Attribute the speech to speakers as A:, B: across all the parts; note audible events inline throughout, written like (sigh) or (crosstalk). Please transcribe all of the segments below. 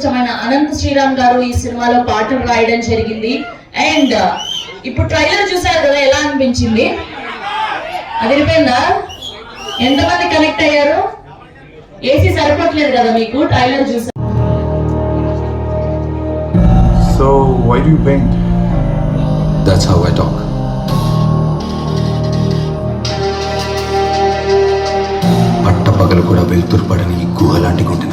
A: ఇష్టమైన అనంత్ శ్రీరామ్ గారు ఈ సినిమాలో పాటలు రాయడం జరిగింది. అండ్ ఇప్పుడు ట్రైలర్ చూసారు కదా ఎలా అనిపించింది? అది విరిపోయిందా ఎంతమంది కనెక్ట్ అయ్యారు? ఏసీ సరిపోవట్లేదు కదా మీకు ట్రైలర్ చూసారు
B: So, why do you paint?
C: That's how I talk. పట్టపగలు కూడా వెలుతురు పడని ఈ గుహ లాంటి గుండె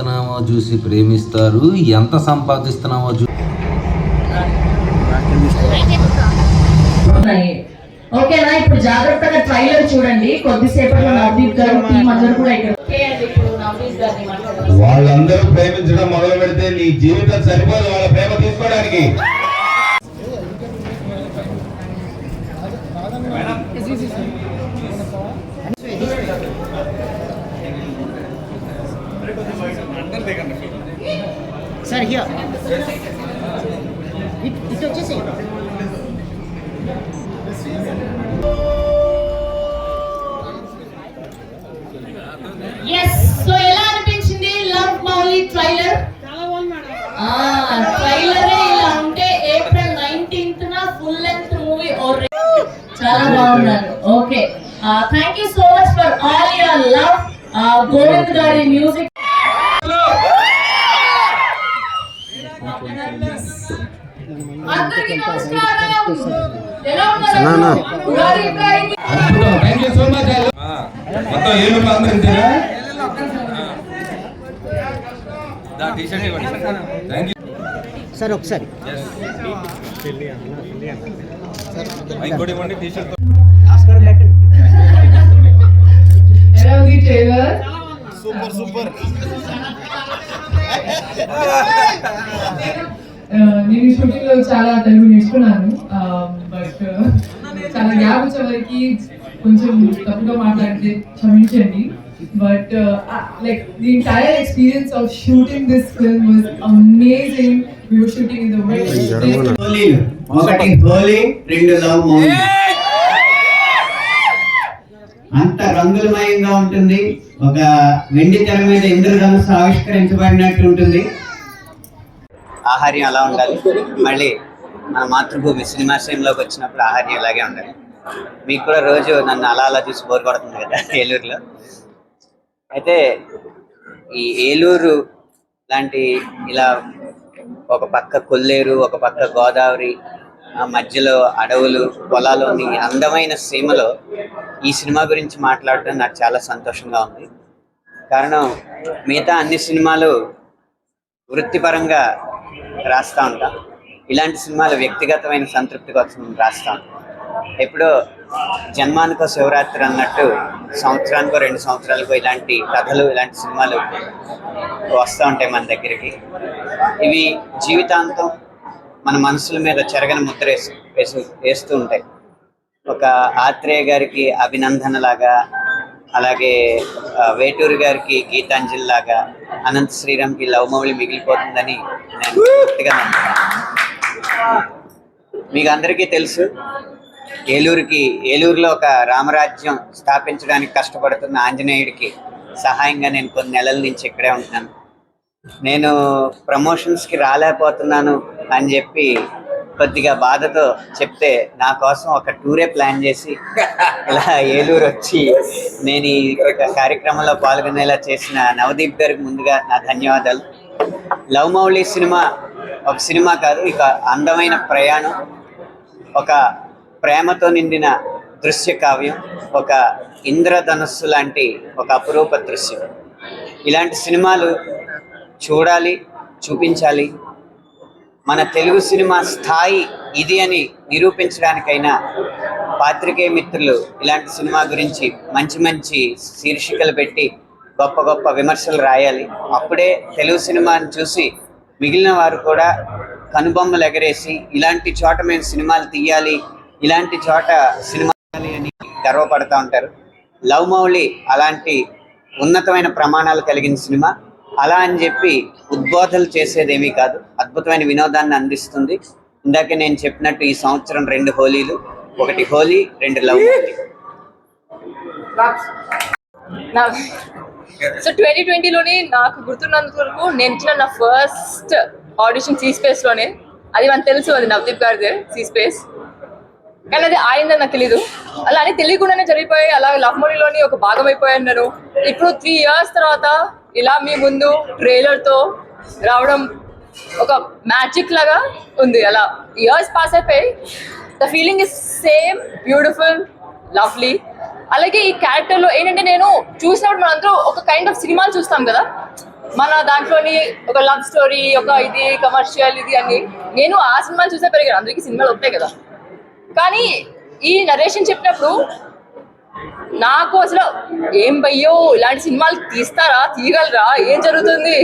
D: ఏం చేస్తున్నామో చూసి ప్రేమిస్తారు? ఎంత సంపాదిస్తున్నామో చూ
A: ఓకేనా ఇప్పుడు జాగ్రత్తగా ట్రైలర్ చూడండి. కొద్దిసేపట్లో నవదీప్ గారు టీం అందరూ కూడా ఇక్కడ
E: వాళ్ళందరూ ప్రేమించడం మొదలు పెడితే నీ జీవితం సరిపోదు వాళ్ళ ప్రేమ తీసుకోవడానికి.
A: బాగున్నారు. Okay. Thank you so much for all your love Govind గారి మ్యూజిక్ అందరికీ నమస్కారం. ఎలా ఉన్నారు Ugadi Ibrahim
E: thank you so much మొత్తం ఏడు అందరూ ఇంతేనా థ్యాంక్ యూ
F: ఎలా ఉంది ట్రైలర్ నేను షూటింగ్లో చాలా తెలుగు నేర్చుకున్నాను బట్ చాలా గ్యాప్ వచ్చే వరకు కొంచెం తప్పుగా మాట్లాడితే క్షమించండి. But like the entire experience of shooting this film was amazing we were shooting in the way
G: హోలీలు ఒకటి హోలీ రెండు లవ్ మౌలి అంత రంగులమయంగా ఉంటుంది. ఒక వెండి తెర మీద ఇంద్రధనుస్సు ఆవిష్కరించబడినట్టు ఉంటుంది. ఆహార్యం అలా ఉండాలి. మళ్ళీ మన మాతృభూమి సినిమా శ్రేణిలోకి వచ్చినప్పుడు ఆహార్యం ఇలాగే ఉండాలి. మీకు కూడా రోజు నన్ను అలా అలా చూసి బోర్ కొడుతుంది కదా ఏలూరులో. అయితే ఈ ఏలూరు లాంటి ఇలా ఒక పక్క కొల్లేరు ఒక పక్క గోదావరి ఆ మధ్యలో అడవులు పొలాలోని అందమైన సీమలో ఈ సినిమా గురించి మాట్లాడటం నాకు చాలా సంతోషంగా ఉంది. కారణం మిగతా అన్ని సినిమాలు వృత్తిపరంగా రాస్తూ ఉంటాం. ఇలాంటి సినిమాలు వ్యక్తిగతమైన సంతృప్తి కోసం రాస్తాం ఎప్పుడో జన్మానికో శివరాత్రి అన్నట్టు సంవత్సరానికో రెండు సంవత్సరాలకో ఇలాంటి కథలు ఇలాంటి సినిమాలు వస్తూ ఉంటాయి మన దగ్గరికి. ఇవి జీవితాంతం మన మనసుల మీద చెరగని ముద్ర వేసి వేసి వేస్తూ ఉంటాయి. ఒక ఆత్రేయ గారికి అభినందన లాగా అలాగే వేటూరు గారికి గీతాంజలి లాగా అనంత శ్రీరామ్కి లవమౌళి మిగిలిపోతుందని నేను పూర్తిగా మీకు అందరికీ తెలుసు ఏలూరుకి ఏలూరులో ఒక రామరాజ్యం స్థాపించడానికి కష్టపడుతున్న ఆంజనేయుడికి సహాయంగా నేను కొన్ని నెలల నుంచి ఇక్కడే ఉంటున్నాను. నేను ప్రమోషన్స్కి రాలేకపోతున్నాను అని చెప్పి కొద్దిగా బాధతో చెప్తే నా కోసం ఒక టూరే ప్లాన్ చేసి (laughs) ఇలా ఏలూరు వచ్చి నేను ఈ కార్యక్రమంలో పాల్గొనేలా చేసిన నవదీప్ గారికి ముందుగా నా ధన్యవాదాలు. లవ్ మౌళి సినిమా ఒక సినిమా కాదు ఇక అందమైన ప్రయాణం ఒక ప్రేమతో నిండిన దృశ్య కావ్యం ఒక ఇంద్రధనస్సు లాంటి ఒక అపురూప దృశ్యం. ఇలాంటి సినిమాలు చూడాలి చూపించాలి. మన తెలుగు సినిమా స్థాయి ఇది అని నిరూపించడానికైనా పాత్రికేయ మిత్రులు ఇలాంటి సినిమా గురించి మంచి మంచి శీర్షికలు పెట్టి గొప్ప గొప్ప విమర్శలు రాయాలి. అప్పుడే తెలుగు సినిమాని చూసి మిగిలిన వారు కూడా కనుబొమ్మలు ఎగరేసి ఇలాంటి చోట మేము సినిమాలు తీయాలి ఇలాంటి చోట సినిమా అని గర్వపడుతూ ఉంటారు. లవ్ మౌళి అలాంటి ఉన్నతమైన ప్రమాణాలు కలిగిన సినిమా. అలా అని చెప్పి ఉద్బోధనలు చేసేదేమీ కాదు. అద్భుతమైన వినోదాన్ని అందిస్తుంది. ఇందాక నేను చెప్పినట్టు ఈ సంవత్సరం రెండు హోలీలు ఒకటి హోలీ రెండు లవ్
H: సో ట్వంటీ ట్వంటీలోనే నాకు గుర్తున్నంత వరకు నేను ఇచ్చిన నా ఫస్ట్ ఆడిషన్ సీ స్పేస్లోనే అది మనకు తెలుసు అది నవదీప్ గారిదే సీ స్పేస్. కానీ అది ఆయిందని నాకు తెలీదు. అలా అని తెలియకుండానే జరిగిపోయి అలా లవ్ మోడీలోని ఒక భాగం అయిపోయాను నేను ఇప్పుడు త్రీ ఇయర్స్ తర్వాత ఇలా మీ ముందు ట్రైలర్తో రావడం ఒక మ్యాజిక్ లాగా ఉంది. అలా ఇయర్స్ పాస్ అయిపోయి the feeling is same beautiful lovely అలాగే ఈ క్యారెక్టర్లో ఏంటంటే నేను చూసినప్పుడు మనందరూ ఒక కైండ్ ఆఫ్ సినిమాలు చూస్తాం కదా. మన దాంట్లోని ఒక లవ్ స్టోరీ ఒక ఇది కమర్షియల్ ఇది అని నేను ఆ సినిమాలు చూసే పెరిగాను. అందరికీ సినిమాలు వస్తాయి కదా. కానీ ఈ నరేషన్ చెప్పినప్పుడు నాకు అసలు ఏం భయ్యో ఇలాంటి సినిమాలు తీస్తారా తీయగలరా ఏం జరుగుతుంది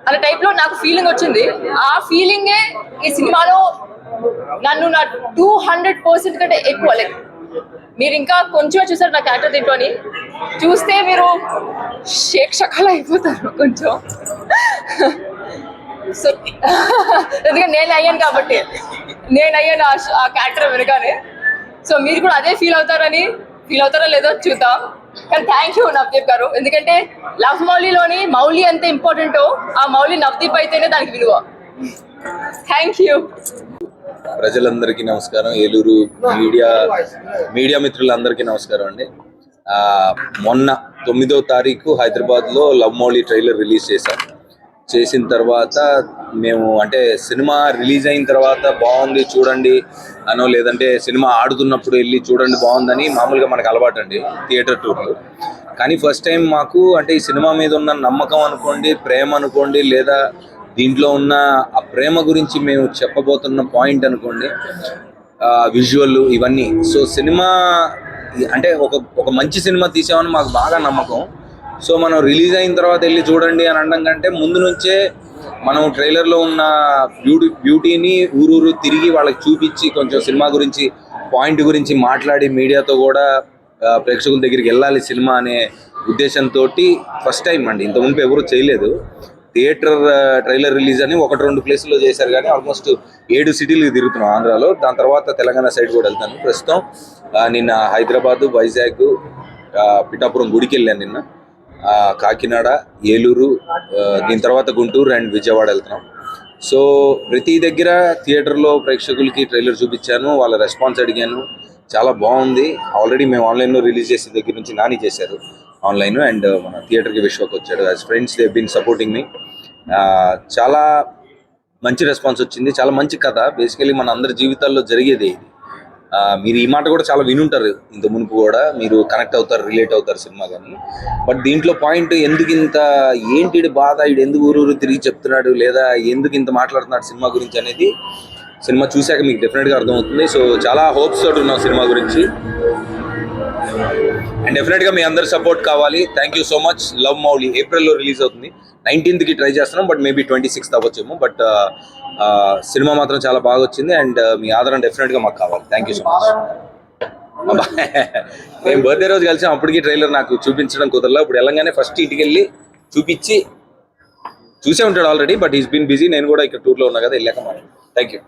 H: అనే టైప్లో నాకు ఫీలింగ్ వచ్చింది. ఆ ఫీలింగే ఈ సినిమాలో నన్ను నా టూ హండ్రెడ్ పర్సెంట్ కంటే ఎక్కువ లైక్ మీరు ఇంకా కొంచెం చూసారు నా క్యారెక్టర్ దీంట్లో చూస్తే మీరు షేక్ షకాలు అయిపోతారు కొంచెం. సో ఎందుకంటే నేను అయ్యాను కాబట్టి. నేను అయ్యాను ఆ క్యారెక్టర్ వినగానే సో మీరు కూడా అదే ఫీల్ అవుతారని ఫీల్ అవుతారో లేదో చూద్దాం. కానీ థ్యాంక్ యూ నవదీప్ గారు. ఎందుకంటే లవ్ మౌలిలోని మౌలి ఎంత ఇంపార్టెంటో ఆ మౌలి నవదీప్ అయితేనే దానికి విలువ. థ్యాంక్ యూ
I: ప్రజలందరికీ నమస్కారం. ఏలూరు మీడియా మీడియా మిత్రులందరికీ నమస్కారం అండి. మొన్న తొమ్మిదో తారీఖు హైదరాబాద్లో లవ్ మౌలి ట్రైలర్ రిలీజ్ చేశాం చేసిన తర్వాత మేము అంటే సినిమా రిలీజ్ అయిన తర్వాత బాగుంది చూడండి అనో లేదంటే సినిమా ఆడుతున్నప్పుడు వెళ్ళి చూడండి బాగుందని మామూలుగా మనకు అలవాటు అండి థియేటర్ టూర్లు. కానీ ఫస్ట్ టైం మాకు అంటే ఈ సినిమా మీద ఉన్న నమ్మకం అనుకోండి ప్రేమ అనుకోండి లేదా దీంట్లో ఉన్న ఆ ప్రేమ గురించి మేము చెప్పబోతున్న పాయింట్ అనుకోండి విజువల్ ఇవన్నీ. సో సినిమా అంటే ఒక ఒక మంచి సినిమా తీసామని మాకు బాగా నమ్మకం. సో మనం రిలీజ్ అయిన తర్వాత వెళ్ళి చూడండి అని అనడం కంటే ముందు నుంచే మనం ట్రైలర్లో ఉన్న బ్యూటీ బ్యూటీని ఊరూరు తిరిగి వాళ్ళకి చూపించి కొంచెం సినిమా గురించి పాయింట్ గురించి మాట్లాడి మీడియాతో కూడా ప్రేక్షకుల దగ్గరికి వెళ్ళాలి సినిమా అనే ఉద్దేశంతో ఫస్ట్ టైం అండి. ఇంత ముందు ఎవరు చేయలేదు. థియేటర్ ట్రైలర్ రిలీజ్ అని ఒకటి రెండు ప్లేసుల్లో చేశారు కానీ ఆల్మోస్ట్ ఏడు సిటీలు తిరుగుతున్నాం ఆంధ్రాలో. దాని తర్వాత తెలంగాణ సైడ్ కూడా వెళ్తాను ప్రస్తుతం. నిన్న హైదరాబాద్ వైజాగ్ పిఠాపురం గుడికి వెళ్ళాను నిన్న. కాకినాడ ఏలూరు దీని తర్వాత గుంటూరు అండ్ విజయవాడ వెళ్తున్నాం. సో ప్రతి దగ్గర థియేటర్లో ప్రేక్షకులకి ట్రైలర్ చూపించాను వాళ్ళ రెస్పాన్స్ అడిగాను. చాలా బాగుంది. ఆల్రెడీ మేము ఆన్లైన్లో రిలీజ్ చేసే దగ్గర నుంచి నాని చేశారు ఆన్లైన్ అండ్ మన థియేటర్కి విశ్వక్ వచ్చాడు. As friends they been supporting me చాలా మంచి రెస్పాన్స్ వచ్చింది. చాలా మంచి కథ. బేసికలీ మన అందరి జీవితాల్లో జరిగేదే ఇది. మీరు ఈ మాట కూడా చాలా వినుంటారు. ఇంత మునుపు కూడా మీరు కనెక్ట్ అవుతారు రిలేట్ అవుతారు సినిమా కానీ. బట్ దీంట్లో పాయింట్ ఎందుకు ఇంత ఏంటి బాధ ఈడు ఎందుకు ఊరు ఊరు తిరిగి చెప్తున్నాడు లేదా ఎందుకు ఇంత మాట్లాడుతున్నాడు సినిమా గురించి అనేది సినిమా చూశాక మీకు డెఫినెట్గా అర్థమవుతుంది. సో చాలా హోప్స్ తోటి ఉన్నాం సినిమా గురించి. అండ్ డెఫినెట్గా మీ అందరి సపోర్ట్ కావాలి. Thank you so much love Mouli ఏప్రిల్లో రిలీజ్ అవుతుంది. నైన్టీన్త్కి ట్రై చేస్తున్నాం బట్ మేబీ ట్వంటీ సిక్స్త్ అవ్వచ్చేమో బట్ సినిమా మాత్రం చాలా బాగా వచ్చింది. అండ్ మీ ఆదరణ డెఫినెట్గా మాకు కావాలి. థ్యాంక్ యూ సో మచ్ మేము బర్త్డే రోజు కలిసాం. అప్పటికి ట్రైలర్ నాకు చూపించడం కుదరలా ఇప్పుడు వెళ్ళంగానే ఫస్ట్ ఇంటికి వెళ్ళి చూపించి చూసే ఉంటాడు already but is been busy నేను కూడా ఇక్కడ టూర్లో ఉన్నా కదా వెళ్ళాక థ్యాంక్ యూ